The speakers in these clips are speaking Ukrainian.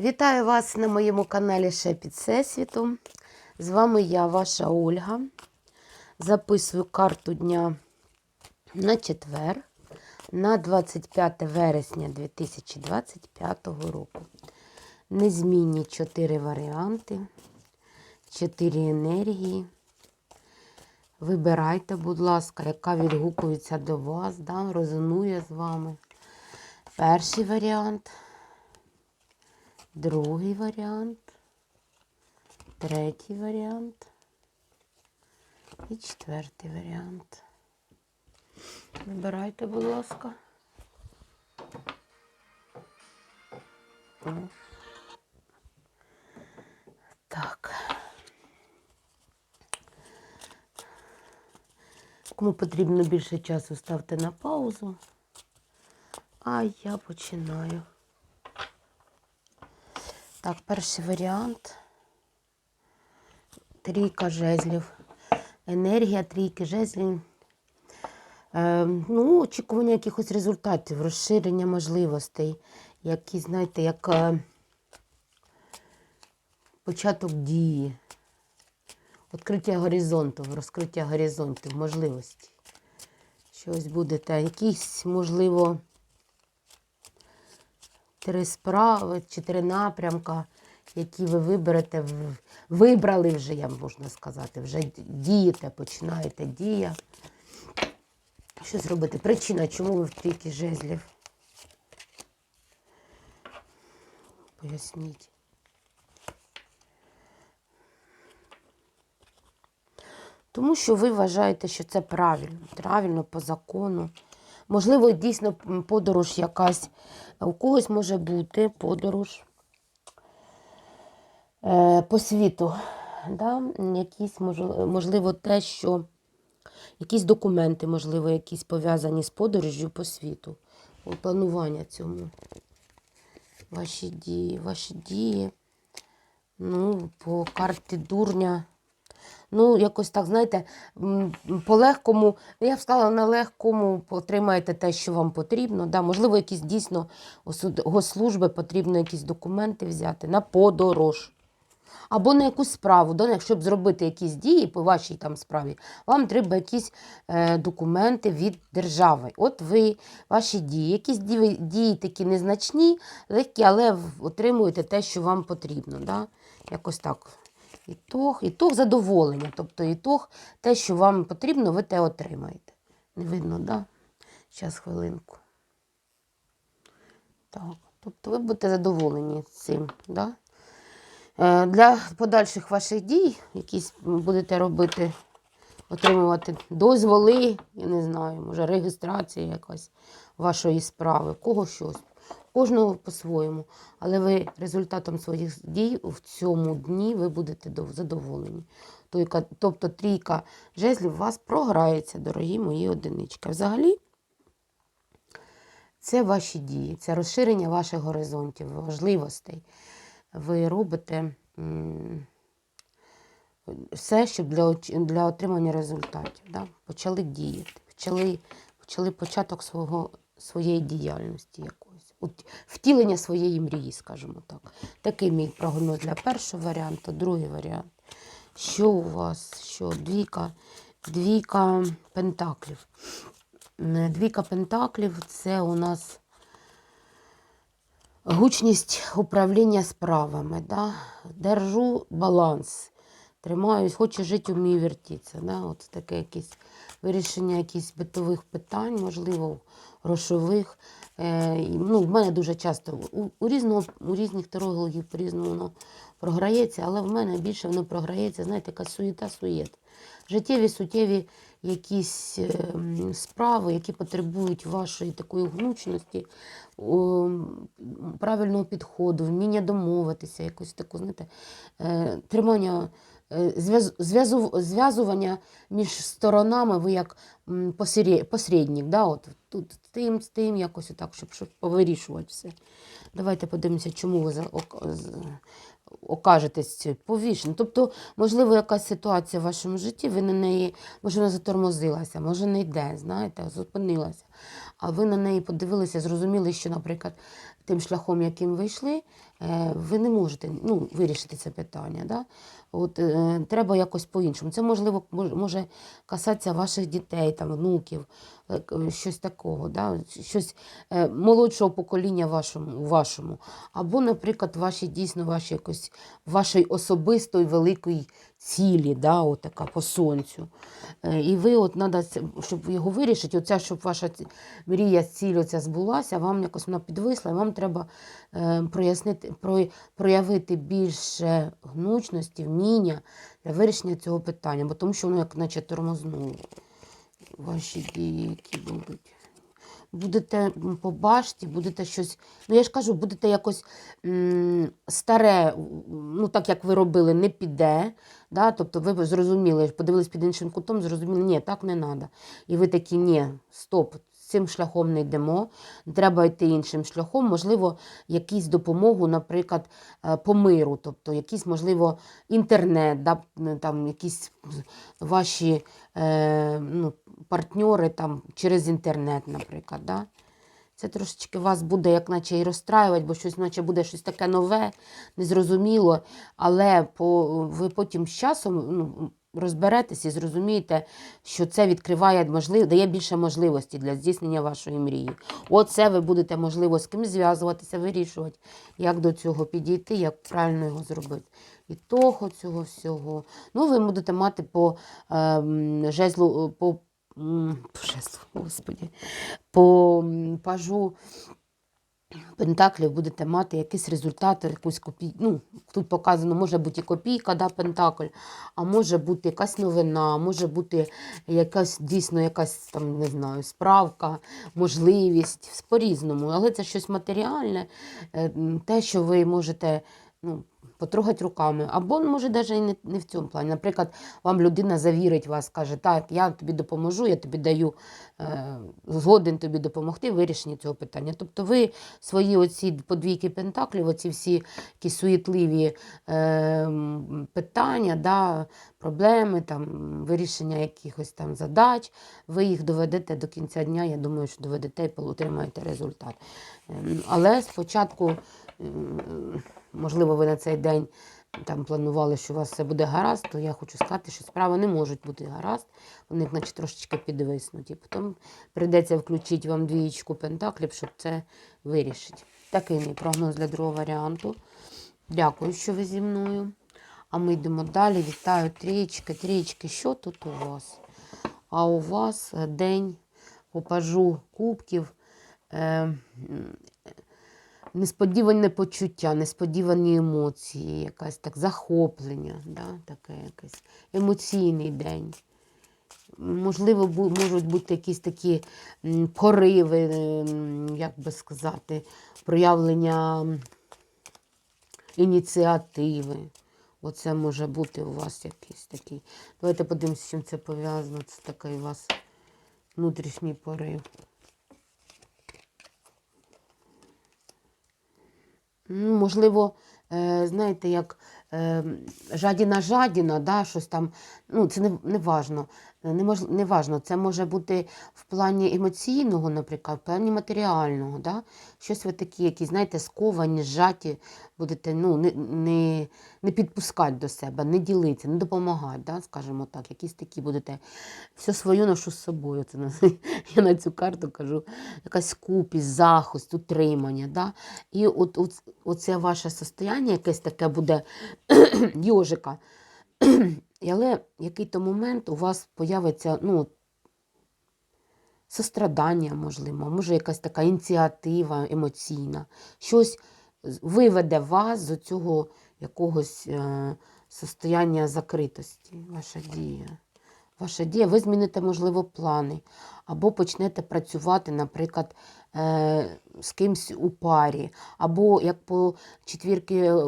Вітаю вас на моєму каналі Шепіт Всесвіту. З вами я, ваша Ольга. Записую карту дня на четвер, на 25 вересня 2025 року. Незмінні 4 варіанти, 4 енергії. Вибирайте, будь ласка, яка відгукується до вас, да, резонує з вами. Перший варіант. Другий варіант, третій варіант і четвертий варіант. Вибирайте, будь ласка. Так. Кому потрібно більше часу, ставте на паузу. А я починаю. Так, перший варіант. Трійка жезлів. Енергія трійки жезлів. Е, ну, очікування якихось результатів, розширення можливостей. Які, знаєте, як е, початок дії. Відкриття горизонту, розкриття горизонтів, можливостей. Щось будете, якісь, можливо, три справи чи три напрямка, які ви виберете, вибрали вже, я можна сказати, вже дієте, починаєте дія. Що зробити? Причина, чому ви в трійки жезлів? Поясніть. Тому що ви вважаєте, що це правильно, правильно по закону. Можливо, дійсно подорож якась. У когось може бути подорож е, по світу. Да? Якісь, можливо, те, що якісь документи, можливо, якісь пов'язані з подорожжю по світу. О, Планування цьому. Ваші дії, ваші дії. Ну, по карті дурня. Ну, якось так, знаєте, по легкому, ну, я б сказала, на легкому отримаєте те, що вам потрібно. Да, можливо, якісь дійсно госслужби потрібно якісь документи взяти на подорож. Або на якусь справу, да, якщо б зробити якісь дії по вашій там справі, вам треба якісь е, документи від держави. От ви, ваші дії, якісь дії, дії такі незначні, легкі, але отримуєте те, що вам потрібно. Да? Якось так. Ітог, ітог задоволення. Тобто ітог, те, що вам потрібно, ви те отримаєте. Не видно, да? Зараз хвилинку. Так. Тобто ви будете задоволені цим. Да? Е, Для подальших ваших дій, якісь будете робити, отримувати дозволи, я не знаю, може реєстрація якась вашої справи, кого щось. Кожного по-своєму. Але ви результатом своїх дій в цьому дні ви будете задоволені. Тобто трійка жезлів у вас програється, дорогі мої одинички. Взагалі, це ваші дії, це розширення ваших горизонтів, важливостей. Ви робите все, щоб для, для отримання результатів. Да? Почали діяти, почали, почали початок свого, своєї діяльності втілення своєї мрії, скажімо так. Такий мій прогноз для першого варіанту, другий варіант. Що у вас? Що? Двійка, двійка пентаклів. Двійка пентаклів це у нас гучність управління справами. Да? Держу баланс. Тримаюсь, хочу жити, вмію вертітися. Да? От таке якесь вирішення якихось битових питань, можливо, грошових. Е, ну, в мене дуже часто у, у, різного, у різних тарологів по-різному воно програється, але в мене більше воно програється, знаєте, яка суєта-суєт. Життєві, суттєві якісь е, справи, які потребують вашої такої гнучності, правильного підходу, вміння домовитися, якось таку, знаєте, е, тримання, зв'язування між сторонами, ви як м, посередник, да, от, тут тим, з тим, якось отак, щоб, щоб повирішувати все. Давайте подивимося, чому ви окажетесь повішені. Тобто, можливо, якась ситуація в вашому житті, ви на неї, може, вона затормозилася, може, не йде, знаєте, зупинилася. А ви на неї подивилися, зрозуміли, що, наприклад, тим шляхом, яким ви йшли, е, ви не можете ну, вирішити це питання. Да? От, е, треба якось по-іншому. Це можливо може касатися ваших дітей, там, внуків, е, щось такого, да? щось молодшого покоління вашому, вашому. Або, наприклад, ваші дійсно ваші якось вашої особистої великої цілі, да, отака по сонцю. Е, І ви, от надо, щоб його вирішити, оця, щоб ваша мрія, ціль оця збулася, вам якось вона підвисла, і вам треба е, прояснити, про, проявити більше гнучності, вміння для вирішення цього питання, бо тому що воно як наче тормознуло. Ваші дії, які будуть. Будете по башті, будете щось. Ну, я ж кажу, будете якось м, старе, ну так як ви робили, не піде. Да? Тобто ви зрозуміли, подивились під іншим кутом, зрозуміли, ні, так не треба. І ви такі, ні, стоп, цим шляхом не йдемо, треба йти іншим шляхом, можливо, якусь допомогу, наприклад, е, по миру, тобто якийсь, можливо, інтернет, да? там якісь ваші е, ну, партньори там, через інтернет, наприклад. Да? Це трошечки вас буде, як наче і розстраювати, бо щось, наче буде щось таке нове, незрозуміло, але по, ви потім з часом ну, розберетесь і зрозумієте, що це відкриває можлив, дає більше можливості для здійснення вашої мрії. Оце ви будете, можливо, з кимось зв'язуватися, вирішувати, як до цього підійти, як правильно його зробити. І того цього всього. Ну, ви будете мати по ем, жезлу, по, м, по пажу Пентаклів будете мати якийсь результат, якусь копій... ну, тут показано, може бути і копійка, да, Пентакль, а може бути якась новина, може бути якась дійсно якась там, не знаю, справка, можливість, по-різному. Але це щось матеріальне, е, те, що ви можете ну, потрогати руками. Або, може, навіть і не, не в цьому плані. Наприклад, вам людина завірить вас, каже, так, я тобі допоможу, я тобі даю е, згоден тобі допомогти в вирішенні цього питання. Тобто ви свої оці подвійки пентаклів, оці всі які суєтливі е, питання, да, проблеми, там, вирішення якихось там задач, ви їх доведете до кінця дня, я думаю, що доведете і отримаєте результат. Ем, Але спочатку, можливо, ви на цей день там планували, що у вас все буде гаразд, то я хочу сказати, що справи не можуть бути гаразд, вони наче трошечки підвиснуті. Потім прийдеться включити вам двієчку пентаклів, щоб це вирішити. Такий мій прогноз для другого варіанту. Дякую, що ви зі мною. А ми йдемо далі. Вітаю трієчки. Трієчки, що тут у вас? А у вас е, день по пажу кубків. Е, несподіване почуття, несподівані емоції, якась так захоплення, да? таке якесь емоційний день. Можливо, можуть бути якісь такі пориви, як би сказати, проявлення ініціативи. Оце може бути у вас якийсь такий. Давайте подивимося, з чим це пов'язано. Це такий у вас внутрішній порив. Можливо, е, знаєте, як е, жадіна жадіна, да, щось там, ну, це не, не важно. Не, мож, не важно. Це може бути в плані емоційного, наприклад, в плані матеріального. Да? Щось ви такі, які, знаєте, сковані, зжаті, будете ну, не, не, не підпускати до себе, не ділитися, не допомагати, да? скажімо так. Якісь такі будете все своє ношу з собою. Це на- я на цю карту кажу, якась скупість, захист, утримання. Да? І от, от, оце ваше состояння, якесь таке буде йожика. І Але який-то момент у вас появиться ну, сострадання, можливо, може якась така ініціатива емоційна, щось виведе вас з цього якогось е, состояння закритості, ваша дія. Ваша дія, ви зміните, можливо, плани, або почнете працювати, наприклад, е, з кимсь у парі, або як по четвірки е,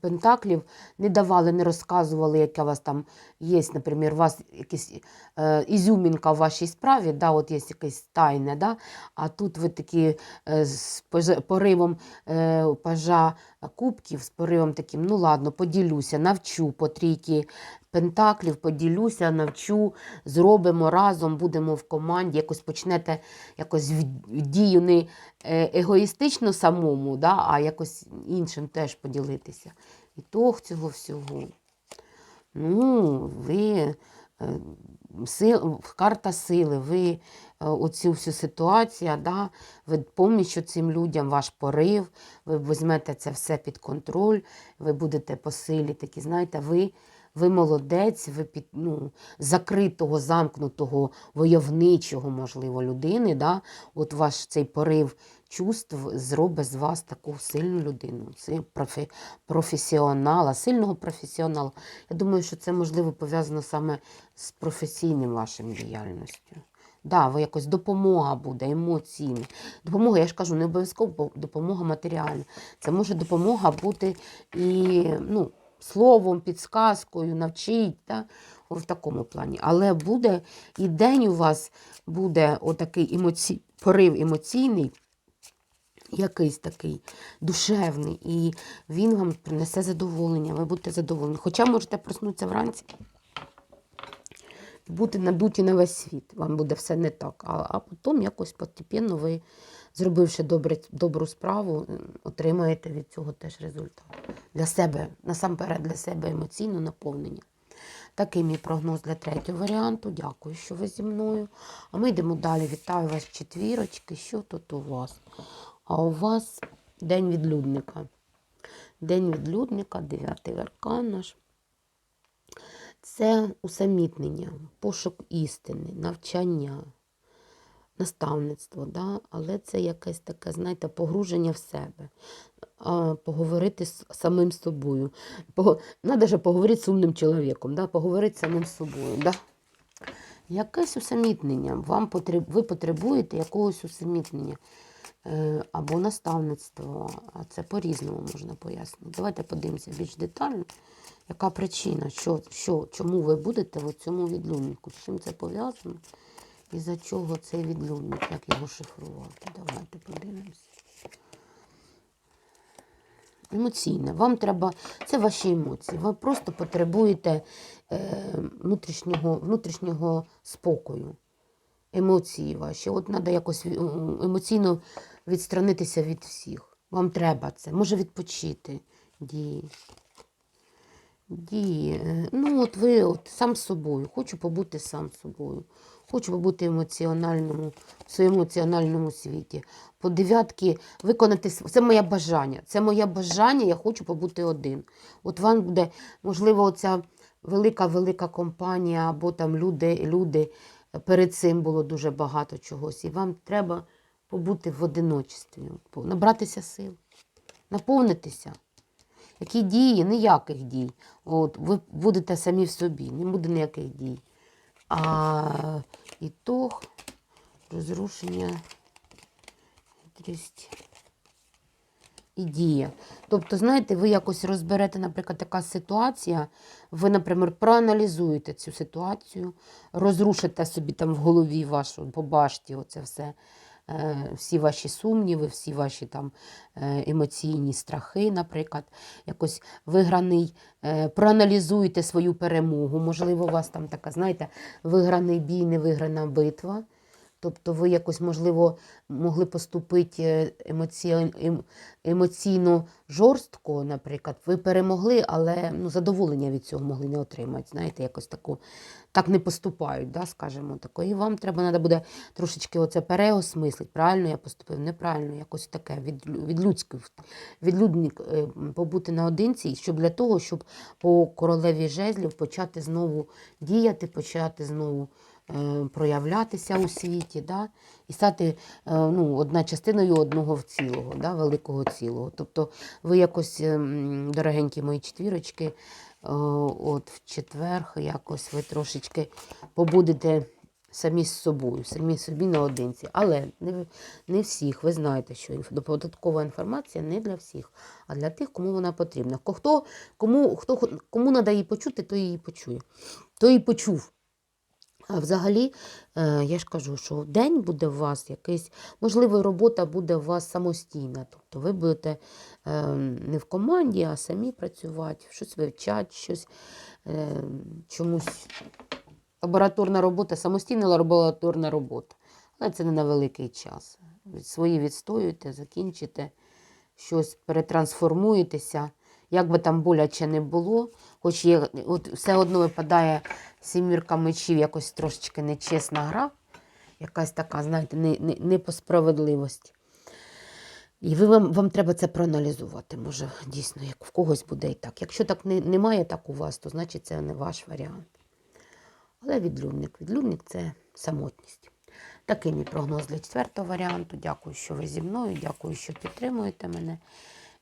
пентаклів не давали, не розказували, яка у вас там є, наприклад, у вас якась е, ізюмінка в вашій справі, да, от є якесь тайне, да, а тут ви такі з поривом пажа кубків, з поривом таким, ну ладно, поділюся, навчу по трійки пентаклів, поділюся, навчу, зробимо разом, будемо в команді, якось почнете якось дію не е, егоїстично самому, да, а якось іншим теж поділитися. Ітог цього всього. Ну, ви е, сил, карта сили, ви е, оцю всю ситуацію, да, ви поміч цим людям, ваш порив, ви візьмете це все під контроль, ви будете по силі такі, знаєте, ви, ви молодець, ви під, ну, закритого, замкнутого, войовничого, можливо, людини. Да, от ваш цей порив чувств зробить з вас таку сильну людину, профі, професіонала, сильного професіонала. Я думаю, що це можливо пов'язано саме з професійним вашим діяльністю. Да, ви якось допомога буде, емоційна. Допомога, я ж кажу, не обов'язково бо- допомога матеріальна. Це може допомога бути і ну, словом, підсказкою, навчить, да? в такому плані. Але буде і день у вас буде отакий емоці... порив емоційний, якийсь такий душевний, і він вам принесе задоволення, ви будете задоволені. Хоча можете проснутися вранці і бути надуті на весь світ. Вам буде все не так. А, а потім якось постепенно ви, зробивши добре, добру справу, отримаєте від цього теж результат. Для себе, насамперед, для себе емоційне наповнення. Такий мій прогноз для третього варіанту. Дякую, що ви зі мною. А ми йдемо далі. Вітаю вас, четвірочки. Що тут у вас? А у вас день відлюдника. День відлюдника, дев'ятий аркан наш. Це усамітнення, пошук істини, навчання, наставництво, да? але це якесь таке, знаєте, погруження в себе, поговорити з самим собою. Пого... Надо поговорити з умним чоловіком, да? поговорити з самим собою. Да? Якесь усамітнення. Вам потреб... Ви потребуєте якогось усамітнення е, або наставництва, а це по-різному можна пояснити. Давайте подивимося більш детально, яка причина, що, що, чому ви будете в цьому відлюднику, з чим це пов'язано, і за чого цей відлюдник, як його шифрувати. Давайте подивимося. Емоційне. Вам треба, це ваші емоції. Ви просто потребуєте е, внутрішнього, внутрішнього спокою. Емоції ваші. От треба якось е, емоційно відстранитися від всіх. Вам треба це. Може відпочити. Дії. Дії. Е, Ну, от ви от сам з собою. Хочу побути сам з собою. Хочу побути емоціональному, в своєму емоціональному світі. По дев'ятки виконати це моє бажання. Це моє бажання, я хочу побути один. От вам буде, можливо, оця велика-велика компанія, або там люди, люди перед цим було дуже багато чогось. І вам треба побути в одиночестві, набратися сил, наповнитися. Які дії? Ніяких дій. От, ви будете самі в собі, не буде ніяких дій. А ітог, розрушення, і дія. Тобто, знаєте, ви якось розберете, наприклад, така ситуація, ви, наприклад, проаналізуєте цю ситуацію, розрушите собі там в голові вашу, побачите оце все, всі ваші сумніви, всі ваші там е, емоційні страхи, наприклад, якось виграний, проаналізуйте свою перемогу. Можливо, у вас там така, знаєте, виграний бій, не виграна битва. Тобто ви якось, можливо, могли поступити емоці... ем- емоційно жорстко, наприклад. Ви перемогли, але ну, задоволення від цього могли не отримати. Знаєте, якось таку, так не поступають, да, скажімо тако. І вам треба треба буде трошечки оце переосмислити. Правильно я поступив, неправильно, якось таке від, від людських, відлюдник е, побути наодинці, щоб для того, щоб по королеві жезлів почати знову діяти, почати знову е, проявлятися у світі, да? і стати е, ну, одна частиною одного в цілого, да? великого цілого. Тобто ви якось, е, дорогенькі мої четвірочки, е, от в четвер якось ви трошечки побудете самі з собою, самі собі наодинці. Але не, не всіх. Ви знаєте, що додаткова інформація не для всіх, а для тих, кому вона потрібна. Хто, кому, хто, кому треба її почути, той її почує. Той її почув. А взагалі, е, я ж кажу, що день буде у вас якийсь, можливо, робота буде у вас самостійна. Тобто ви будете е, не в команді, а самі працювати, щось вивчати, щось е, чомусь. Лабораторна робота, самостійна лабораторна робота. Але це не на великий час. Свої відстоюєте, закінчите, щось перетрансформуєтеся. Як би там боляче не було, хоч є, от все одно випадає сімірка мечів, якось трошечки нечесна гра, якась така, знаєте, не, не, не по справедливості. І ви, вам, вам треба це проаналізувати. Може, дійсно, як в когось буде і так. Якщо так не, немає так у вас, то значить це не ваш варіант. Але відлюдник. Відлюдник це самотність. Такий мій прогноз для четвертого варіанту. Дякую, що ви зі мною. Дякую, що підтримуєте мене.